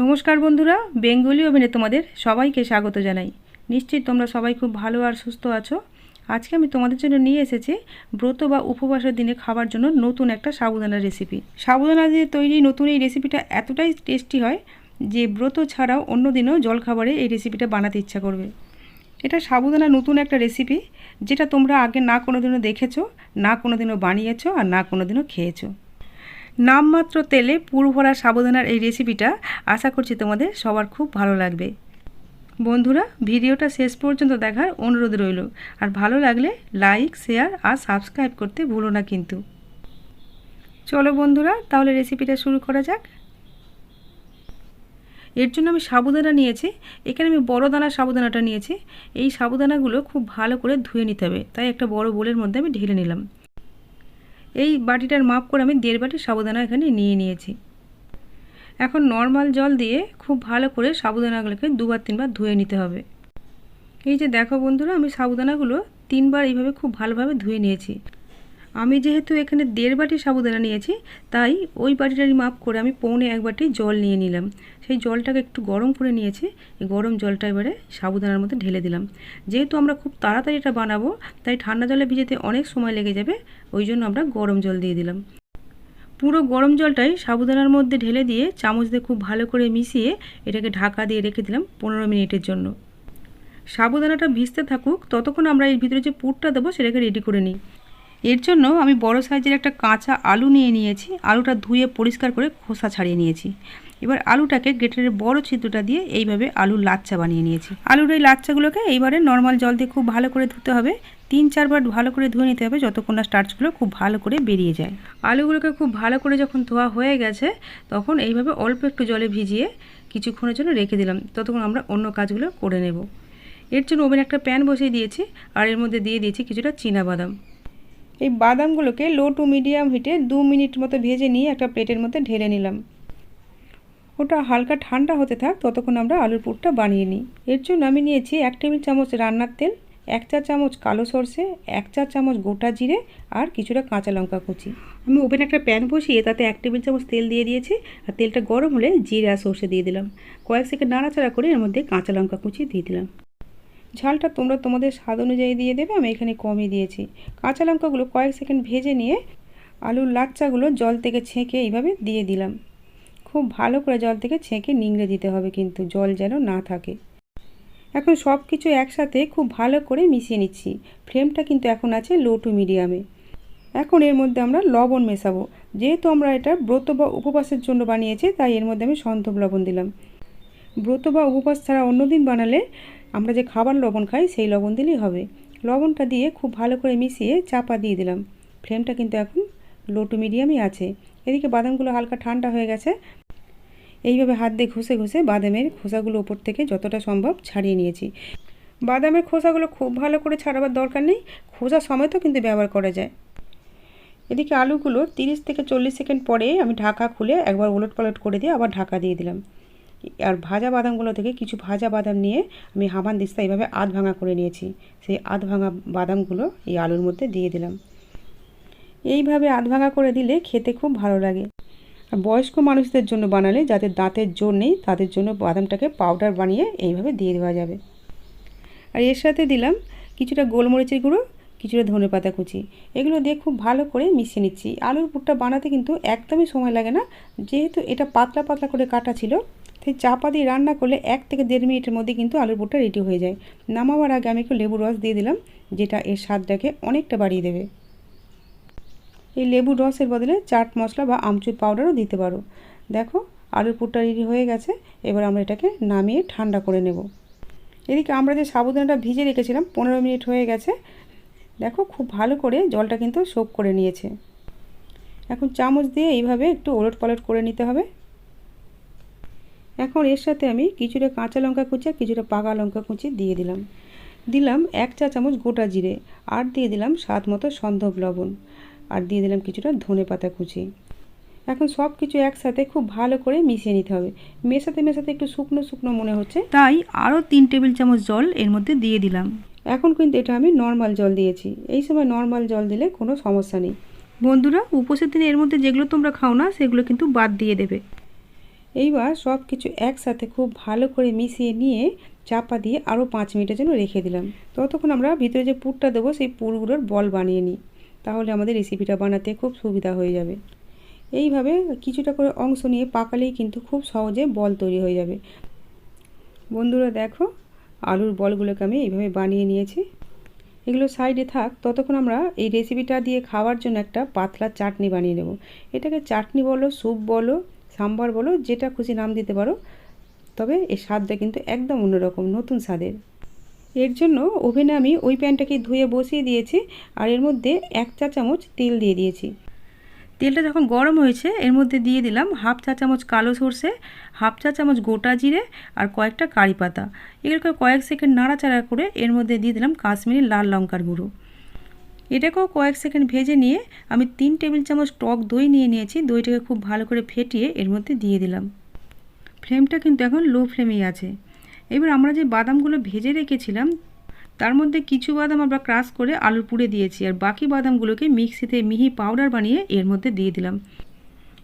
নমস্কার বন্ধুরা, বেঙ্গলি ওভেনে তোমাদের সবাইকে স্বাগত জানাই। নিশ্চয়ই তোমরা সবাই খুব ভালো আর সুস্থ আছো। আজকে আমি তোমাদের জন্য নিয়ে এসেছি ব্রত বা উপবাসের দিনে খাবার জন্য নতুন একটা সাবুদানার রেসিপি সাবুদানা দিয়ে তৈরি নতুন এই রেসিপিটা এতটাই টেস্টি হয় যে ব্রত ছাড়াও অন্য দিনেও জলখাবারে এই রেসিপিটা বানাতে ইচ্ছা করবে। এটা সাবুদানা নতুন একটা রেসিপি যেটা তোমরা আগে না কোনো দিনও দেখেছ, না কোনো দিনও বানিয়েছো আর না কোনো দিনও খেয়েছো। নামমাত্র তেলে পুরভরা সাবধানার এই রেসিপিটা আশা করছি তোমাদের সবার খুব ভালো লাগবে। বন্ধুরা, ভিডিওটা শেষ পর্যন্ত দেখার অনুরোধ রইল। আর ভালো লাগলে লাইক শেয়ার আর সাবস্ক্রাইব করতে ভুলো না কিন্তু। চলো বন্ধুরা, তাহলে রেসিপিটা শুরু করা যাক। এর জন্য আমি সাবুদানা নিয়েছি। এখানে আমি বড় দানার সাবুদানাটা নিয়েছি। এই সাবুদানাগুলো খুব ভালো করে ধুয়ে নিতে হবে। তাই একটা বড় বোলের মধ্যে আমি ঢেলে নিলাম। এই বাটিটার মাপ করে আমি দেড় বাটি সাবুদানা এখানে নিয়ে নিয়েছি। এখন নর্মাল জল দিয়ে খুব ভালো করে সাবুদানাগুলোকে দুবার তিনবার ধুয়ে নিতে হবে। এই যে দেখো বন্ধুরা, আমি সাবুদানাগুলো তিনবার এইভাবে খুব ভালোভাবে ধুয়ে নিয়েছি। আমি যেহেতু এখানে দেড় বাটি সাবুদানা নিয়েছি, তাই ওই বাটিটারই মাপ করে আমি পৌনে এক বাটি জল নিয়ে নিলাম। সেই জলটাকে একটু গরম করে নিয়েছি, এই গরম জলটা এবারে সাবুদানার মধ্যে ঢেলে দিলাম। যেহেতু আমরা খুব তাড়াতাড়ি এটা বানাবো, তাই ঠান্ডা জলে ভিজেতে অনেক সময় লেগে যাবে, ওই জন্য আমরা গরম জল দিয়ে দিলাম। পুরো গরম জলটাই সাবুদানার মধ্যে ঢেলে দিয়ে চামচ দিয়ে খুব ভালো করে মিশিয়ে এটাকে ঢাকা দিয়ে রেখে দিলাম পনেরো মিনিটের জন্য। সাবুদানাটা ভিজতে থাকুক, ততক্ষণ আমরা এর ভিতরে যে পুরটা দেবো সেটাকে রেডি করে নিই। এর জন্য আমি বড় সাইজের একটা কাঁচা আলু নিয়ে নিয়েছি। আলুটা ধুয়ে পরিষ্কার করে খোসা ছাড়িয়ে নিয়েছি। এবার আলুটাকে গ্রেটারের বড় ছিদ্রটা দিয়ে এইভাবে আলুর লাচ্চা বানিয়ে নিয়েছি। আলুর এই লাচ্চাগুলোকে এইবারে নর্মাল জল দিয়ে খুব ভালো করে ধুতে হবে। তিন চারবার ভালো করে ধুয়ে নিতে হবে যতক্ষণ না স্টার্চগুলো খুব ভালো করে বেরিয়ে যায়। আলুগুলোকে খুব ভালো করে যখন ধোয়া হয়ে গেছে, তখন এইভাবে অল্প একটু জলে ভিজিয়ে কিছুক্ষণের জন্য রেখে দিলাম। ততক্ষণ আমরা অন্য কাজগুলো করে নেব। এর জন্য ওভেন একটা প্যান বসিয়ে দিয়েছি। আর এর মধ্যে দিয়ে দিয়েছি কিছুটা বাদাম। এই বাদামগুলোকে লো টু মিডিয়াম হিটে দু মিনিট মতো ভেজে নিয়ে একটা প্লেটের মধ্যে ঢেলে নিলাম। ওটা হালকা ঠান্ডা হতে থাক, ততক্ষণ আমরা আলুর পুরটা বানিয়ে নিই। এর জন্য আমি নিয়েছি এক টেবিল চামচ রান্নার তেল, এক চা চামচ কালো সর্ষে, এক চা চামচ গোটা জিরে আর কিছুটা কাঁচা লঙ্কা কুচি। আমি ওভেন একটা প্যান বসিয়ে তাতে এক টেবিল চামচ তেল দিয়ে দিয়েছি আর তেলটা গরম হলে জিরে আর সর্ষে দিয়ে দিলাম। কয়েক সেকেন্ড নাড়াচাড়া করে এর মধ্যে কাঁচা লঙ্কা কুচি দিয়ে দিলাম। ঝালটা তোমরা তোমাদের স্বাদ অনুযায়ী দিয়ে দেবে, আমি এখানে কমই দিয়েছি। কাঁচা লঙ্কাগুলো কয়েক সেকেন্ড ভেজে নিয়ে আলুর লাচ্চাগুলো জল থেকে ছেঁকে এইভাবে দিয়ে দিলাম। খুব ভালো করে জল থেকে ছেঁকে নিংড়ে দিতে হবে কিন্তু, জল যেন না থাকে। এখন সব কিছু একসাথে খুব ভালো করে মিশিয়ে নিচ্ছি। ফ্লেমটা কিন্তু এখন আছে লো টু মিডিয়ামে। এখন এর মধ্যে আমরা লবণ মেশাবো। যেহেতু আমরা এটা ব্রত বা উপবাসের জন্য বানিয়েছি, তাই এর মধ্যে আমি সন্তব লবণ দিলাম। ব্রত বা উপবাস ছাড়া অন্যদিন বানালে আমরা যে খাবার লবণ খাই, সেই লবণ দিলেই হবে। লবণটা দিয়ে খুব ভালো করে মিশিয়ে চাপা দিয়ে দিলাম। ফ্লেমটা কিন্তু এখন লো টু মিডিয়ামই আছে। এদিকে বাদামগুলো হালকা ঠান্ডা হয়ে গেছে। এইভাবে হাত দিয়ে ঘষে ঘষে বাদামের খোসাগুলো ওপর থেকে যতটা সম্ভব ছাড়িয়ে নিয়েছি। বাদামের খোসাগুলো খুব ভালো করে ছাড়াবার দরকার নেই। খোসা সমেতও কিন্তু ব্যবহার করা যায়। এদিকে আলুগুলো তিরিশ থেকে চল্লিশ সেকেন্ড পরে আমি ঢাকা খুলে একবার ওলট পালট করে দিয়ে আবার ঢাকা দিয়ে দিলাম। আর ভাজা বাদামগুলো থেকে কিছু ভাজা বাদাম নিয়ে আমি হামান দিস্তা এইভাবে আধ ভাঙা করে নিয়েছি। সেই আধ ভাঙা বাদামগুলো এই আলুর মধ্যে দিয়ে দিলাম। এইভাবে আধ ভাঙা করে দিলে খেতে খুব ভালো লাগে। আর বয়স্ক মানুষদের জন্য বানালে যাদের দাঁতের জোর নেই, তাদের জন্য বাদামটাকে পাউডার বানিয়ে এইভাবে দিয়ে দেওয়া যাবে। আর এর সাথে দিলাম কিছুটা গোলমরিচের গুঁড়ো, কিছুটা ধনে পাতা কুচি। এগুলো দিয়ে খুব ভালো করে মিশিয়ে নিচ্ছি। আলুর পুরটা বানাতে কিন্তু একদমই সময় লাগে না। যেহেতু এটা পাতলা পাতলা করে কাটা ছিল তাই চাপা দিয়ে রান্না করলে এক থেকে দেড় মিনিটের মধ্যে কিন্তু আলুর পুরটা রেডি হয়ে যায়। নামাবার আগে আমি একটু লেবুর রস দিয়ে দিলাম, যেটা এর স্বাদটাকে অনেকটা বাড়িয়ে দেবে। এই লেবুর রসের বদলে চাট মশলা বা আমচুর পাউডারও দিতে পারো। দেখো, আলুর পুরটা রেডি হয়ে গেছে, এবার আমরা এটাকে নামিয়ে ঠান্ডা করে নেব। এদিকে আমরা যে সাবুদানাটা ভিজে রেখেছিলাম, পনেরো মিনিট হয়ে গেছে। দেখো, খুব ভালো করে জলটা কিন্তু সোপ করে নিয়েছে। এখন চামচ দিয়ে এইভাবে একটু ওলট পালট করে নিতে হবে। এখন এর সাথে আমি কিছুটা কাঁচা লঙ্কা কুচি আর কিছুটা পাকা লঙ্কা কুচি দিয়ে দিলাম। দিলাম এক চা চামচ গোটা জিরে আর দিয়ে দিলাম স্বাদ মতো সন্ধব লবণ আর দিয়ে দিলাম কিছুটা ধনে পাতা কুচি। এখন সব কিছু একসাথে খুব ভালো করে মিশিয়ে নিতে হবে। মেশাতে মেশাতে একটু শুকনো শুকনো মনে হচ্ছে, তাই আরও তিন টেবিল চামচ জল এর মধ্যে দিয়ে দিলাম। এখন কিন্তু এটা আমি নর্মাল জল দিয়েছি। এই সময় নর্মাল জল দিলে কোনো সমস্যা নেই। বন্ধুরা, উপোসের দিনে এর মধ্যে যেগুলো তোমরা খাও না সেগুলো কিন্তু বাদ দিয়ে দেবে। এইবার সব কিছু একসাথে খুব ভালো করে মিশিয়ে নিয়ে চাপা দিয়ে আরও পাঁচ মিনিটের জন্য রেখে দিলাম। ততক্ষণ আমরা ভিতরে যে পুরটা দেবো, সেই পুরগুলোর বল বানিয়ে নিই। তাহলে আমাদের রেসিপিটা বানাতে খুব সুবিধা হয়ে যাবে। এইভাবে কিছুটা করে অংশ নিয়ে পাকালেই কিন্তু খুব সহজে বল তৈরি হয়ে যাবে। বন্ধুরা দেখো, আলুর বলগুলোকে আমি এইভাবে বানিয়ে নিয়েছি। এগুলো সাইডে থাক, ততক্ষণ আমরা এই রেসিপিটা দিয়ে খাওয়ার জন্য একটা পাতলা চাটনি বানিয়ে নেব। এটাকে চাটনি বলো, স্যুপ বলো সাম্বার বলো, যেটা খুশি নাম দিতে পারো, তবে এর স্বাদটা কিন্তু একদম অন্যরকম, নতুন স্বাদের। এর জন্য ওভেনে আমি ওই প্যানটাকে ধুয়ে বসিয়ে দিয়েছি, আর এর মধ্যে এক চা চামচ তেল দিয়ে দিয়েছি। তেলটা যখন গরম হয়েছে, এর মধ্যে দিয়ে দিলাম হাফ চা চামচ কালো সর্ষে, হাফ চা চামচ গোটা জিরে, আর কয়েকটা কারি পাতা। এগুলোকে কয়েক সেকেন্ড নাড়াচাড়া করে এর মধ্যে দিয়ে দিলাম কাশ্মীরি লাল লঙ্কার গুঁড়ো। এটাকেও কয়েক সেকেন্ড ভেজে নিয়ে আমি তিন টেবিল চামচ টক দই নিয়ে নিয়েছি। দইটাকে খুব ভালো করে ফেটিয়ে এর মধ্যে দিয়ে দিলাম। ফ্লেমটা কিন্তু এখন লো ফ্লেমেই আছে। এবার আমরা যে বাদামগুলো ভেজে রেখেছিলাম, তার মধ্যে কিছু বাদাম আমরা ক্রাশ করে আলুর পুড়ে দিয়েছি আর বাকি বাদামগুলোকে মিক্সিতে মিহি পাউডার বানিয়ে এর মধ্যে দিয়ে দিলাম।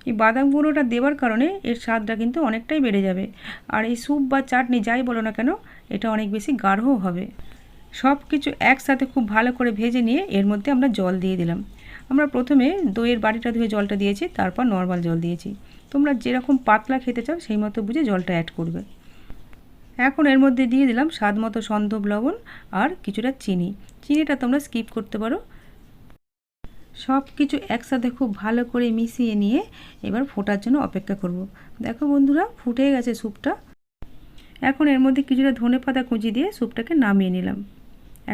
এই বাদাম গুঁড়োটা দেওয়ার কারণে এর স্বাদটা কিন্তু অনেকটাই বেড়ে যাবে। আর এই স্যুপ বা চাটনি যাই বলো না কেন, এটা অনেক বেশি গাঢ়ও হবে। সব কিছু একসাথে খুব ভালো করে ভেজে নিয়ে এর মধ্যে আমরা জল দিয়ে দিলাম। আমরা প্রথমে দইয়ের বাটিটা ধুয়ে জলটা দিয়েছি, তারপর নর্মাল জল দিয়েছি। তোমরা যেরকম পাতলা খেতে চাও, সেই মতো বুঝে জলটা অ্যাড করবে। এখন এর মধ্যে দিয়ে দিলাম স্বাদ মতো সন্দব লবণ আর কিছুটা চিনি। চিনিটা তোমরা স্কিপ করতে পারো। সব কিছু একসাথে খুব ভালো করে মিশিয়ে নিয়ে এবার ফোটার জন্য অপেক্ষা করব। দেখো বন্ধুরা, ফুটে গেছে স্যুপটা এখন এর মধ্যে কিছুটা ধনে পাতা কুচি দিয়ে স্যুপটাকে নামিয়ে নিলাম।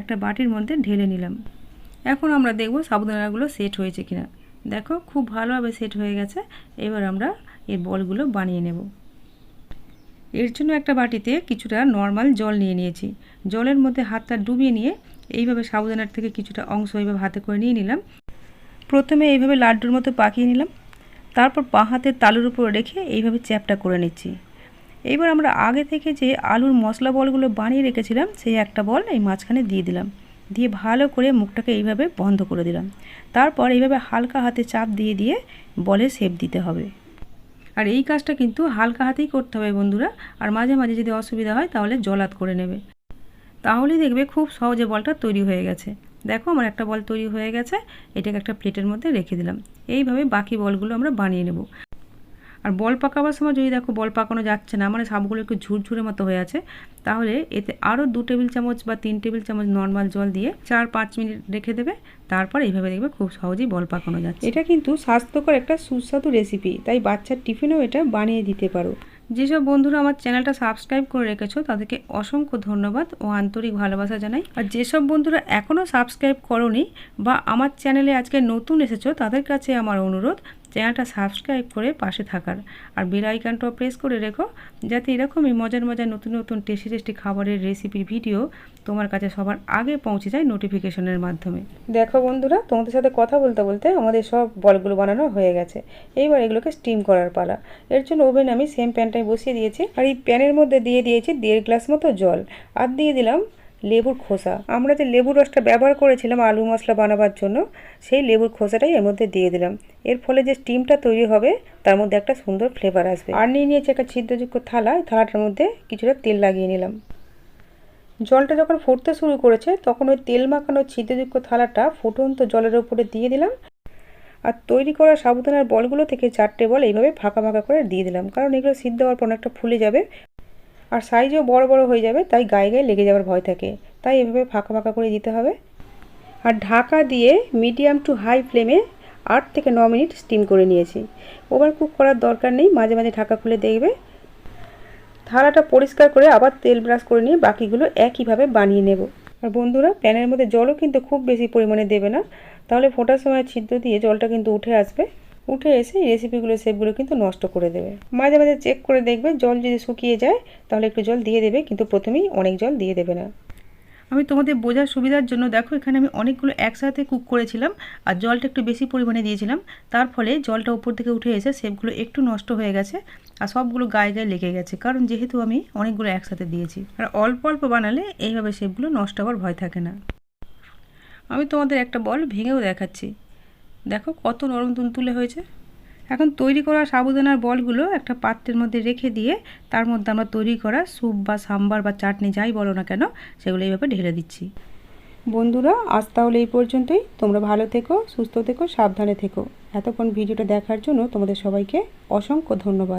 একটা বাটির মধ্যে ঢেলে নিলাম। এখন আমরা দেখব সাবুদানাগুলো সেট হয়েছে কিনা। দেখো, খুব ভালোভাবে সেট হয়ে গেছে। এবার আমরা এর বলগুলো বানিয়ে নেব। এর জন্য একটা বাটিতে কিছুটা নর্মাল জল নিয়ে নিয়েছি। জলের মধ্যে হাতটা ডুবিয়ে নিয়ে এইভাবে সাবুদানার থেকে কিছুটা অংশ এইভাবে হাতে করে নিয়ে নিলাম। প্রথমে এইভাবে লাড্ডুর মতো পাকিয়ে নিলাম। তারপর পা হাতের তালুর উপর রেখে এইভাবে চ্যাপটা করে নিচ্ছি। এইবার আমরা আগে থেকে যে আলুর মশলা বলগুলো বানিয়ে রেখেছিলাম, সেই একটা বল এই মাঝখানে দিয়ে দিলাম। দিয়ে ভালো করে মুখটাকে এইভাবে বন্ধ করে দিলাম। তারপর এইভাবে হালকা হাতে চাপ দিয়ে দিয়ে বলে শেপ দিতে হবে। আর এই কাজটা কিন্তু হালকা হাতেই করতে হবে বন্ধুরা, আর মাঝে মাঝে যদি অসুবিধা হয় তাহলে জলাত করে নেবে। তাহলেই দেখবে খুব সহজে বলটা তৈরি হয়ে গেছে। দেখো আমার একটা বল তৈরি হয়ে গেছে, এটাকে একটা প্লেটের মধ্যে রেখে দিলাম। এইভাবে বাকি বলগুলো আমরা বানিয়ে নেব। আর বল পাকাবার সময় যদি দেখো বল পাকানো যাচ্ছে না মানে সাপগুলো একটু ঝুরঝুরে মতো হয়ে আছে তাহলে এতে আরও দু টেবিল চামচ বা তিন টেবিল চামচ নর্মাল জল দিয়ে চার পাঁচ মিনিট রেখে দেবে তারপর এইভাবে দেখবে খুব সহজেই বল পাকানো যাচ্ছে। এটা কিন্তু স্বাস্থ্যকর একটা সুস্বাদু রেসিপি তাই বাচ্চার টিফিনেও এটা বানিয়ে দিতে পারো। যেসব বন্ধুরা আমার চ্যানেলটা সাবস্ক্রাইব করে রেখেছো তাদেরকে অসংখ্য ধন্যবাদ ও আন্তরিক ভালোবাসা জানাই। আর যেসব বন্ধুরা এখনও সাবস্ক্রাইব করনি বা আমার চ্যানেলে আজকে নতুন এসেছ তাদের কাছে আমার অনুরোধ চ্যানেলটা সাবস্ক্রাইব করে পাশে থাকার। আর বেল আইকনটাও প্রেস করে রেখো, যাতে এরকমই মজার মজার নতুন নতুন টেস্টি টেস্টি খাবারের রেসিপির ভিডিও তোমার কাছে সবার আগে পৌঁছে যায় নোটিফিকেশনের মাধ্যমে। দেখো বন্ধুরা, তোমাদের সাথে কথা বলতে বলতে আমাদের সব বলগুলো বানানো হয়ে গেছে। এইবার এগুলোকে স্টিম করার পালা। এর জন্য ওভেন আমি সেম প্যানটাই বসিয়ে দিয়েছি। আর এই প্যানের মধ্যে দিয়ে দিয়েছি দেড় গ্লাস মতো জল। আর দিয়ে দিলাম লেবুর খোসা। আমরা যে লেবুর রসটা ব্যবহার করেছিলাম আলু মশলা বানাবার জন্য, সেই লেবুর খোসাটাই এর মধ্যে দিয়ে দিলাম। এর ফলে যে স্টিমটা তৈরি হবে, তার মধ্যে একটা সুন্দর ফ্লেভার আসবে। আর নিয়ে নিয়েছি একটা ছিদ্রযুক্ত থালা থালাটার মধ্যে কিছুটা তেল লাগিয়ে নিলাম। জলটা যখন ফুটতে শুরু করেছে, তখন ওই তেল মাখানো ছিদ্রযুক্ত থালাটা ফুটন্ত জলের উপরে দিয়ে দিলাম। আর তৈরি করা সাবুদানার বলগুলো থেকে চারটে বল এইভাবে ফাঁকা ফাঁকা করে দিয়ে দিলাম। কারণ এগুলো সিদ্ধ হওয়ার পর অনেকটা ফুলে যাবে। আর সাইজও বড় বড় হয়ে যাবে, তাই গায়ে গায়ে লেগে যাওয়ার ভয় থাকে। তাই এভাবে ফাঁকা ফাঁকা করে দিতে হবে। আর ঢাকা দিয়ে মিডিয়াম টু হাই ফ্লেমে আট থেকে ন মিনিট স্টিম করে নিয়েছি। ওভার কুক করার দরকার নেই, মাঝে মাঝে ঢাকা খুলে দেখবে। থালাটা পরিষ্কার করে আবার তেল ব্রাশ করে নিয়ে বাকিগুলো একইভাবে বানিয়ে নেব। আর বন্ধুরা, প্যানের মধ্যে জলও কিন্তু খুব বেশি পরিমাণে দেবে না। তাহলে ফোটার সময় ছিদ্র দিয়ে জলটা কিন্তু উঠে আসবে। উঠে এসে এই রেসিপিগুলো সেপগুলো কিন্তু নষ্ট করে দেবে। মাঝে মাঝে চেক করে দেখবে, জল যদি শুকিয়ে যায়, তাহলে একটু জল দিয়ে দেবে, কিন্তু প্রথমেই অনেক জল দিয়ে দেবে না। আমি তোমাদের বোঝার সুবিধার জন্য, দেখো এখানে আমি অনেকগুলো একসাথে কুক করেছিলাম, আর জলটা একটু বেশি পরিমাণে দিয়েছিলাম। তার ফলে জলটা উপর থেকে উঠে এসে সেপগুলো একটু নষ্ট হয়ে গেছে, আর সবগুলো গায়ে গায়ে লেগে গেছে। কারণ যেহেতু আমি অনেকগুলো একসাথে দিয়েছি, আর অল্প অল্প বানালে এইভাবে সেপগুলো নষ্ট হওয়ার ভয় থাকে না। আমি তোমাদের একটা বল ভেঙেও দেখাচ্ছি। দেখো কত নরম তুলে হয়েছে। এখন তৈরি করা সাবুদানার বলগুলো একটা পাত্রের মধ্যে রেখে দিয়ে তার মধ্যে আমরা তৈরি করা স্যুপ বা সাম্বার বা চাটনি যাই বলো না কেন, সেগুলো এইভাবে ঢেলে দিচ্ছি। বন্ধুরা, আজ তাহলে এই পর্যন্তই। তোমরা ভালো থেকো, সুস্থ থেকো, সাবধানে থেকো। এতক্ষণ ভিডিওটা দেখার জন্য তোমাদের সবাইকে অসংখ্য ধন্যবাদ।